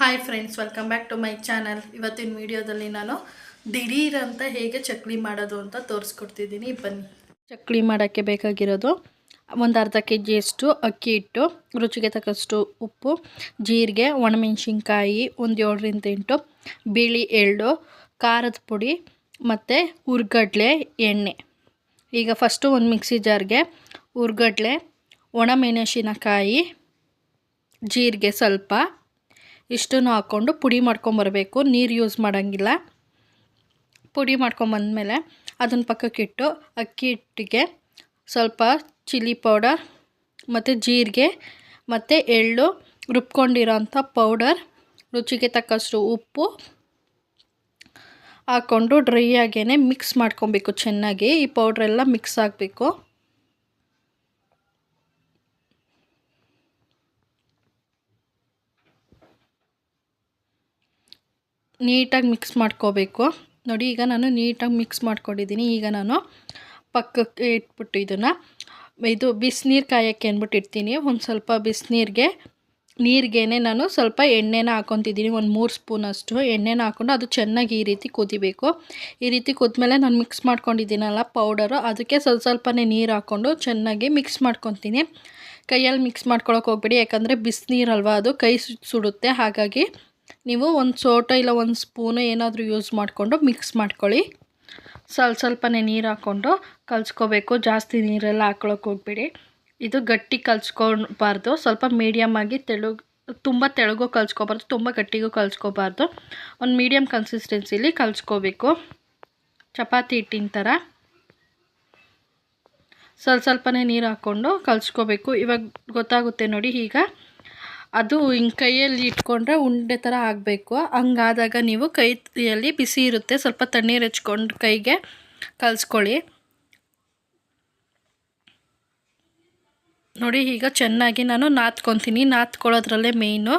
Hi friends welcome back to my channel ಇವತ್ತಿನ ವಿಡಿಯೋದಲ್ಲಿ ನಾನು ದಿಢೀರ್ ಹೇಗೆ ಚಕ್ಲಿ ಮಾಡೋದು ಅಂತ ತೋರಿಸ್ಕೊಡ್ತಿದ್ದೀನಿ. ಬನ್ನಿ. ಚಕ್ಲಿ ಮಾಡೋಕ್ಕೆ ಬೇಕಾಗಿರೋದು ಒಂದು ಅರ್ಧ ಕೆ ಜಿಯಷ್ಟು ಅಕ್ಕಿ ಹಿಟ್ಟು, ರುಚಿಗೆ ತಕ್ಕಷ್ಟು ಉಪ್ಪು, ಜೀರಿಗೆ, ಒಣಮೆಣಸಿನ್ಕಾಯಿ, ಒಂದು ಏಳರಿಂದ ಎಂಟು, ಬಿಳಿ ಎಳ್ಳು, ಖಾರದ ಪುಡಿ ಮತ್ತು ಹುರ್ಗಡ್ಲೆ ಎಣ್ಣೆ. ಈಗ ಫಸ್ಟು ಒಂದು ಮಿಕ್ಸಿ ಜಾರ್ಗೆ ಹುರ್ಗಡ್ಲೆ, ಒಣಮೆಣಸಿನಕಾಯಿ, ಜೀರಿಗೆ ಸ್ವಲ್ಪ ಇಷ್ಟನ್ನು ಹಾಕ್ಕೊಂಡು ಪುಡಿ ಮಾಡ್ಕೊಂಬರಬೇಕು ನೀರು ಯೂಸ್ ಮಾಡೋಂಗಿಲ್ಲ. ಪುಡಿ ಮಾಡ್ಕೊಂಬಂದಮೇಲೆ ಅದನ್ನು ಪಕ್ಕಕ್ಕಿಟ್ಟು ಅಕ್ಕಿ ಹಿಟ್ಟಿಗೆ ಸ್ವಲ್ಪ ಚಿಲ್ಲಿ ಪೌಡರ್ ಮತ್ತು ಜೀರಿಗೆ ಮತ್ತು ಎಳ್ಳು ರುಬ್ಕೊಂಡಿರೋಂಥ ಪೌಡರ್ ರುಚಿಗೆ ತಕ್ಕಷ್ಟು ಉಪ್ಪು ಹಾಕ್ಕೊಂಡು ಡ್ರೈ ಆಗೇ ಮಿಕ್ಸ್ ಮಾಡ್ಕೊಬೇಕು ಚೆನ್ನಾಗಿ. ಈ ಪೌಡ್ರೆಲ್ಲ ಮಿಕ್ಸ್ ಆಗಬೇಕು. ನೀಟಾಗಿ ಮಿಕ್ಸ್ ಮಾಡ್ಕೋಬೇಕು. ನೋಡಿ, ಈಗ ನಾನು ನೀಟಾಗಿ ಮಿಕ್ಸ್ ಮಾಡ್ಕೊಂಡಿದ್ದೀನಿ. ಈಗ ನಾನು ಪಕ್ಕಕ್ಕೆ ಇಟ್ಬಿಟ್ಟು ಇದನ್ನು, ಇದು ಬಿಸಿನೀರು ಕಾಯೋಕ್ಕೆ ಅಂದ್ಬಿಟ್ಟು ಇಡ್ತೀನಿ. ಒಂದು ಸ್ವಲ್ಪ ಬಿಸಿನೀರಿಗೆ ನೀರಿಗೆ ನಾನು ಸ್ವಲ್ಪ ಎಣ್ಣೆನ ಹಾಕೊತಿದ್ದೀನಿ. ಒಂದು ಮೂರು ಸ್ಪೂನಷ್ಟು ಎಣ್ಣೆನ ಹಾಕ್ಕೊಂಡು ಅದು ಚೆನ್ನಾಗಿ ಈ ರೀತಿ ಕುದಿಬೇಕು. ಈ ರೀತಿ ಕುದ್ಮೇಲೆ ನಾನು ಮಿಕ್ಸ್ ಮಾಡ್ಕೊಂಡಿದ್ದೀನಲ್ಲ ಪೌಡರು, ಅದಕ್ಕೆ ಸ್ವಲ್ಪ ಸ್ವಲ್ಪನೇ ನೀರು ಹಾಕ್ಕೊಂಡು ಚೆನ್ನಾಗಿ ಮಿಕ್ಸ್ ಮಾಡ್ಕೊತೀನಿ. ಕೈಯಲ್ಲಿ ಮಿಕ್ಸ್ ಮಾಡ್ಕೊಳಕ್ಕೆ ಹೋಗ್ಬೇಡಿ, ಯಾಕಂದರೆ ಬಿಸಿನೀರಲ್ವ ಅದು, ಕೈ ಸುಡುತ್ತೆ. ಹಾಗಾಗಿ ನೀವು ಒಂದು ಸೋಟ ಇಲ್ಲ ಒಂದು ಸ್ಪೂನು ಏನಾದರೂ ಯೂಸ್ ಮಾಡಿಕೊಂಡು ಮಿಕ್ಸ್ ಮಾಡ್ಕೊಳ್ಳಿ. ಸ್ವಲ್ಪ ಸ್ವಲ್ಪನೇ ನೀರು ಹಾಕ್ಕೊಂಡು ಕಲಿಸ್ಕೋಬೇಕು. ಜಾಸ್ತಿ ನೀರೆಲ್ಲ ಹಾಕ್ಕೊಳಕ್ಕೆ ಹೋಗ್ಬೇಡಿ. ಇದು ಗಟ್ಟಿ ಕಲಿಸ್ಕೊಬಾರ್ದು. ಸ್ವಲ್ಪ ಮೀಡಿಯಮ್ಮಾಗಿ ತೆಳು, ತುಂಬ ತೆಳುಗು ಕಲಿಸ್ಕೋಬಾರ್ದು, ತುಂಬ ಗಟ್ಟಿಗೂ ಕಲಿಸ್ಕೋಬಾರ್ದು. ಒಂದು ಮೀಡಿಯಮ್ ಕನ್ಸಿಸ್ಟೆನ್ಸಿಲಿ ಕಲಿಸ್ಕೋಬೇಕು. ಚಪಾತಿ ಹಿಟ್ಟಿನ ಥರ ಸ್ವಲ್ಪ ಸ್ವಲ್ಪನೇ ನೀರು ಹಾಕ್ಕೊಂಡು ಕಲಿಸ್ಕೋಬೇಕು. ಇವಾಗ ಗೊತ್ತಾಗುತ್ತೆ ನೋಡಿ ಈಗ. ಅದು ಹಿಂಗೆ ಕೈಯಲ್ಲಿ ಇಟ್ಕೊಂಡ್ರೆ ಉಂಡೆ ಥರ ಆಗಬೇಕು. ಹಂಗಾದಾಗ ನೀವು ಕೈಯಲ್ಲಿ ಬಿಸಿ ಇರುತ್ತೆ. ಸ್ವಲ್ಪ ತಣ್ಣೀರು ಹೆಚ್ಕೊಂಡು ಕೈಗೆ ಕಲಿಸ್ಕೊಳ್ಳಿ. ನೋಡಿ, ಈಗ ಚೆನ್ನಾಗಿ ನಾನು ನಾತ್ಕೊತೀನಿ. ನಾತ್ಕೊಳ್ಳೋದ್ರಲ್ಲೇ ಮೇಯ್ನು.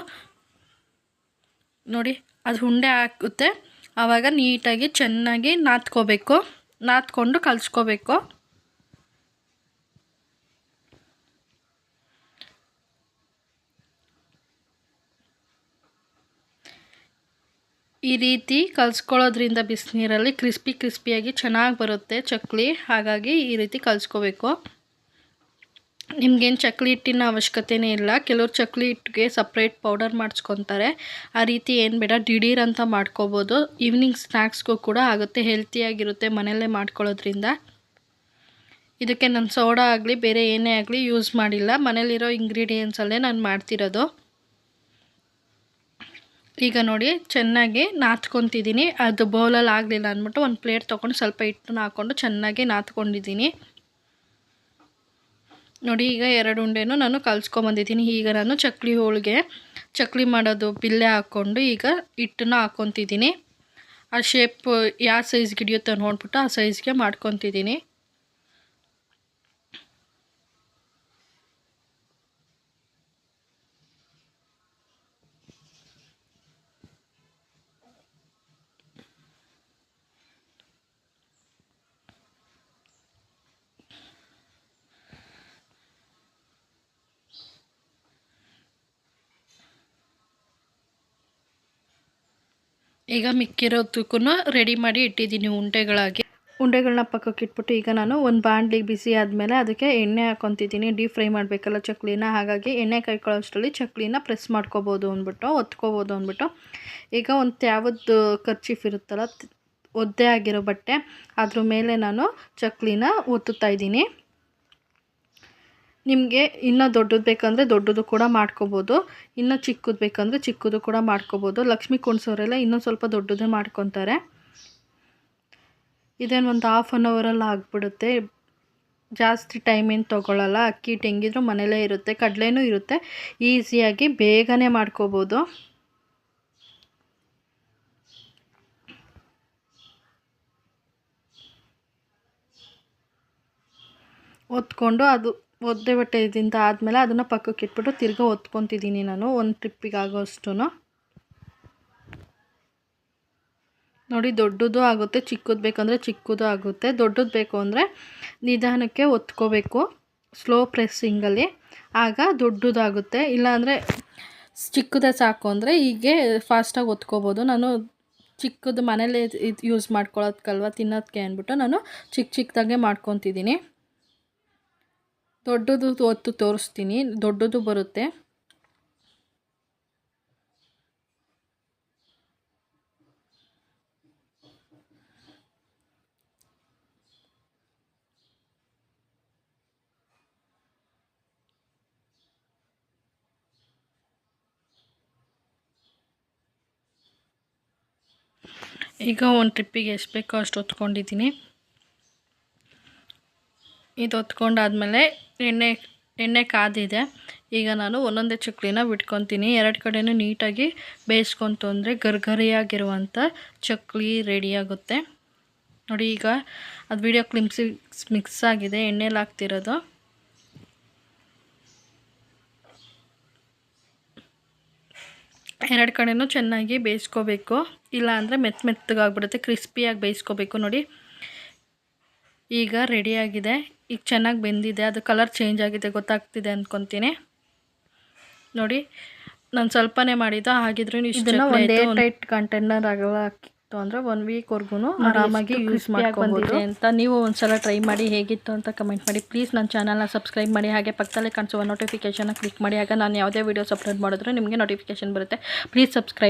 ನೋಡಿ, ಅದು ಉಂಡೆ ಹಾಕುತ್ತೆ ಆವಾಗ ನೀಟಾಗಿ ಚೆನ್ನಾಗಿ ನಾತ್ಕೋಬೇಕು. ನಾತ್ಕೊಂಡು ಕಲಿಸ್ಕೋಬೇಕು. ಈ ರೀತಿ ಕಲಿಸ್ಕೊಳ್ಳೋದ್ರಿಂದ ಬಿಸಿನೀರಲ್ಲಿ ಕ್ರಿಸ್ಪಿ ಕ್ರಿಸ್ಪಿಯಾಗಿ ಚೆನ್ನಾಗಿ ಬರುತ್ತೆ ಚಕ್ಲಿ. ಹಾಗಾಗಿ ಈ ರೀತಿ ಕಲಿಸ್ಕೋಬೇಕು. ನಿಮ್ಗೇನು ಚಕ್ಲಿ ಹಿಟ್ಟಿನ ಅವಶ್ಯಕತೆಯೇ ಇಲ್ಲ. ಕೆಲವ್ರು ಚಕ್ಲಿ ಹಿಟ್ಟಿಗೆ ಸಪ್ರೇಟ್ ಪೌಡರ್ ಮಾಡಿಸ್ಕೊತಾರೆ. ಆ ರೀತಿ ಏನು ಬೇಡ, ದಿಢೀರ್ ಅಂತ ಮಾಡ್ಕೋಬೋದು. ಈವ್ನಿಂಗ್ ಸ್ನ್ಯಾಕ್ಸ್ಗೂ ಕೂಡ ಆಗುತ್ತೆ, ಹೆಲ್ತಿಯಾಗಿರುತ್ತೆ ಮನೆಯಲ್ಲೇ ಮಾಡ್ಕೊಳ್ಳೋದ್ರಿಂದ. ಇದಕ್ಕೆ ನಾನು ಸೋಡಾ ಆಗಲಿ, ಬೇರೆ ಏನೇ ಆಗಲಿ ಯೂಸ್ ಮಾಡಿಲ್ಲ. ಮನೇಲಿರೋ ಇಂಗ್ರೀಡಿಯೆಂಟ್ಸಲ್ಲೇ ನಾನು ಮಾಡ್ತಿರೋದು. ಈಗ ನೋಡಿ, ಚೆನ್ನಾಗಿ ನಾತ್ಕೊತಿದ್ದೀನಿ. ಅದು ಬೌಲಲ್ಲಿ ಆಗಲಿಲ್ಲ ಅಂದ್ಬಿಟ್ಟು ಒಂದು ಪ್ಲೇಟ್ ತೊಗೊಂಡು ಸ್ವಲ್ಪ ಹಿಟ್ಟನ್ನ ಹಾಕ್ಕೊಂಡು ಚೆನ್ನಾಗಿ ನಾದ್ಕೊಂಡಿದ್ದೀನಿ ನೋಡಿ, ಈಗ ಎರಡು ಉಂಡೆನೂ ನಾನು ಕಲ್ಸ್ಕೊಂಬಂದಿದ್ದೀನಿ ಈಗ ನಾನು ಚಕ್ಲಿ ಹೋಳಿಗೆ, ಚಕ್ಲಿ ಮಾಡೋದು ಬಿಲ್ಲೆ ಹಾಕ್ಕೊಂಡು ಈಗ ಹಿಟ್ಟನ್ನ ಹಾಕ್ಕೊತಿದ್ದೀನಿ. ಆ ಶೇಪ್ ಯಾವ ಸೈಜ್ಗೆ ಹಿಡಿಯುತ್ತೆ ನೋಡ್ಬಿಟ್ಟು ಆ ಸೈಜ್ಗೆ ಮಾಡ್ಕೊತಿದ್ದೀನಿ. ಈಗ ಮಿಕ್ಕಿರೋದಕ್ಕೂ ರೆಡಿ ಮಾಡಿ ಇಟ್ಟಿದ್ದೀನಿ ಉಂಡೆಗಳಾಗಿ. ಉಂಡೆಗಳನ್ನ ಪಕ್ಕಕ್ಕೆ ಇಟ್ಬಿಟ್ಟು ಈಗ ನಾನು ಒಂದು ಬಾಣಲಿಗೆ ಬಿಸಿ ಆದಮೇಲೆ ಅದಕ್ಕೆ ಎಣ್ಣೆ ಹಾಕೊತಿದ್ದೀನಿ. ಡೀಪ್ ಫ್ರೈ ಮಾಡಬೇಕಲ್ಲ ಚಕ್ಲಿನ, ಹಾಗಾಗಿ ಎಣ್ಣೆ ಕೈಕೊಳ್ಳೋಷ್ಟರಲ್ಲಿ ಚಕ್ಲಿನ ಪ್ರೆಸ್ ಮಾಡ್ಕೋಬೋದು ಅಂದ್ಬಿಟ್ಟು, ಒತ್ಕೋಬೋದು ಅಂದ್ಬಿಟ್ಟು. ಈಗ ಒಂದು ತ್ಯಾವದ್ದು ಖರ್ಚಿಫ್ ಇರುತ್ತಲ್ಲ ಒದ್ದೆ ಆಗಿರೋ ಬಟ್ಟೆ, ಅದ್ರ ಮೇಲೆ ನಾನು ಚಕ್ಲಿನ ಒತ್ತುತ್ತಾ ಇದ್ದೀನಿ. ನಿಮಗೆ ಇನ್ನು ದೊಡ್ಡದು ಬೇಕಂದರೆ ದೊಡ್ಡದು ಕೂಡ ಮಾಡ್ಕೋಬೋದು, ಇನ್ನು ಚಿಕ್ಕದು ಬೇಕಂದರೆ ಚಿಕ್ಕದು ಕೂಡ ಮಾಡ್ಕೋಬೋದು. ಲಕ್ಷ್ಮಿ ಕುಣ್ಸೋರೆಲ್ಲ ಇನ್ನೂ ಸ್ವಲ್ಪ ದೊಡ್ಡದೇ ಮಾಡ್ಕೊತಾರೆ. ಇದೇನು ಒಂದು ಹಾಫ್ ಆನ್ ಅವರಲ್ಲಿ ಆಗಿಬಿಡುತ್ತೆ. ಜಾಸ್ತಿ ಟೈಮ್ ಏನು ತೊಗೊಳ್ಳಲ್ಲ ಅಕ್ಕಿ ಹೆಂಗಿದ್ರು ಮನೇಲೇ ಇರುತ್ತೆ, ಕಡಲೆನೂ ಇರುತ್ತೆ. ಈಸಿಯಾಗಿ ಬೇಗನೆ ಮಾಡ್ಕೋಬೋದು. ಒತ್ಕೊಂಡು ಅದು ಒದ್ದೆ ಬಟ್ಟೆ ಇದಿಂದ ಆದಮೇಲೆ ಅದನ್ನು ಪಕ್ಕಕ್ಕೆ ಇಟ್ಬಿಟ್ಟು ತಿರ್ಗಾ ಒತ್ಕೊತಿದ್ದೀನಿ ನಾನು ಒಂದು ಟ್ರಿಪ್ಪಿಗೆ ಆಗೋಷ್ಟು ನೋಡಿ, ದೊಡ್ಡದು ಆಗುತ್ತೆ, ಚಿಕ್ಕದು ಬೇಕಂದರೆ ಚಿಕ್ಕದು ಆಗುತ್ತೆ. ದೊಡ್ಡದು ಬೇಕು ಅಂದರೆ ನಿಧಾನಕ್ಕೆ ಒತ್ಕೋಬೇಕು ಸ್ಲೋ ಪ್ರೆಸ್ಸಿಂಗಲ್ಲಿ ಆಗ ದೊಡ್ಡದಾಗುತ್ತೆ ಇಲ್ಲಾಂದರೆ ಚಿಕ್ಕದೇ ಸಾಕು ಅಂದರೆ ಹೀಗೆ ಫಾಸ್ಟಾಗಿ ಒತ್ಕೋಬೋದು. ನಾನು ಚಿಕ್ಕದು ಮನೇಲೇ ಇದು ಯೂಸ್ ಮಾಡ್ಕೊಳ್ಳೋದಕ್ಕಲ್ವ ತಿನ್ನೋದಕ್ಕೆ ಅಂದ್ಬಿಟ್ಟು ನಾನು ಚಿಕ್ಕ ಚಿಕ್ಕದಾಗೆ ಮಾಡ್ಕೊತಿದ್ದೀನಿ. ದೊಡ್ಡದು ಒತ್ತು ತೋರಿಸ್ತೀನಿ. ದೊಡ್ಡದು ಬರುತ್ತೆ. ಈಗ ಒಂದು ಟ್ರಿಪ್ಪಿಗೆ ಎಷ್ಟು ಬೇಕೋ ಅಷ್ಟು ಹೊತ್ಕೊಂಡಿದ್ದೀನಿ. ಇದು ಹೊತ್ಕೊಂಡಾದಮೇಲೆ ಎಣ್ಣೆ ಎಣ್ಣೆ ಕಾದಿದೆ. ಈಗ ನಾನು ಒಂದೊಂದೇ ಚಕ್ಲಿನ ಬಿಟ್ಕೊತೀನಿ. ಎರಡು ಕಡೆನೂ ನೀಟಾಗಿ ಬೇಯಿಸ್ಕೊಂತು ಅಂದರೆ ಗರ್ಗರಿಯಾಗಿರುವಂಥ ಚಕ್ಲಿ ರೆಡಿಯಾಗುತ್ತೆ ನೋಡಿ ಈಗ ಅದು ವಿಡಿಯೋ ಕ್ಲಿಮ್ಸಿ ಮಿಕ್ಸ್ ಆಗಿದೆ. ಎಣ್ಣೆಲಿ ಹಾಕ್ತಿರೋದು. ಎರಡು ಕಡೆನೂ ಚೆನ್ನಾಗಿ ಬೇಯಿಸ್ಕೋಬೇಕು. ಇಲ್ಲ ಅಂದರೆ ಮೆತ್ತ ಮೆತ್ತಗಾಗ್ಬಿಡುತ್ತೆ. ಕ್ರಿಸ್ಪಿಯಾಗಿ ಬೇಯಿಸ್ಕೋಬೇಕು. ನೋಡಿ ಈಗ ರೆಡಿಯಾಗಿದೆ ಈಗ ಚೆನ್ನಾಗಿ ಬೆಂದಿದೆ. ಅದು ಕಲರ್ ಚೇಂಜ್ ಆಗಿದೆ ಗೊತ್ತಾಗ್ತಿದೆ ಅಂದ್ಕೊತೀನಿ ನೋಡಿ ನಾನು ಸ್ವಲ್ಪನೇ ಮಾಡಿದ್ದು ಹಾಗಿದ್ರೂ ಇಷ್ಟು ಒಂದು ಟೈಟ್ ಕಂಟೈನರ್ ಆಗಲ್ಲ ಹಾಕಿತ್ತು ಅಂದರೆ ಒನ್ ವೀಕ್ವರೆಗೂ ಆರಾಮಾಗಿ ಯೂಸ್ ಮಾಡ್ಕೊಬೋದು. ಅಂತ ನೀವು ಒಂದ್ಸಲ ಟ್ರೈ ಮಾಡಿ ಹೇಗಿತ್ತು ಅಂತ ಕಮೆಂಟ್ ಮಾಡಿ. ಪ್ಲೀಸ್ ನನ್ನ ಚಾನಲ್ನ ಸಬ್ಸ್ಕ್ರೈಬ್ ಮಾಡಿ. ಹಾಗೆ ಪಕ್ಕದಲ್ಲೇ ಕಾಣಿಸುವ ನೋಟಿಫಿಕೇಶನ್ ಕ್ಲಿಕ್ ಮಾಡಿ. ಆಗ ನಾನು ಯಾವುದೇ ವೀಡಿಯೋಸ್ ಅಪ್ಲೋಡ್ ಮಾಡಿದ್ರೆ ನಿಮಗೆ ನೋಟಿಫಿಕೇಶನ್ ಬರುತ್ತೆ. Please subscribe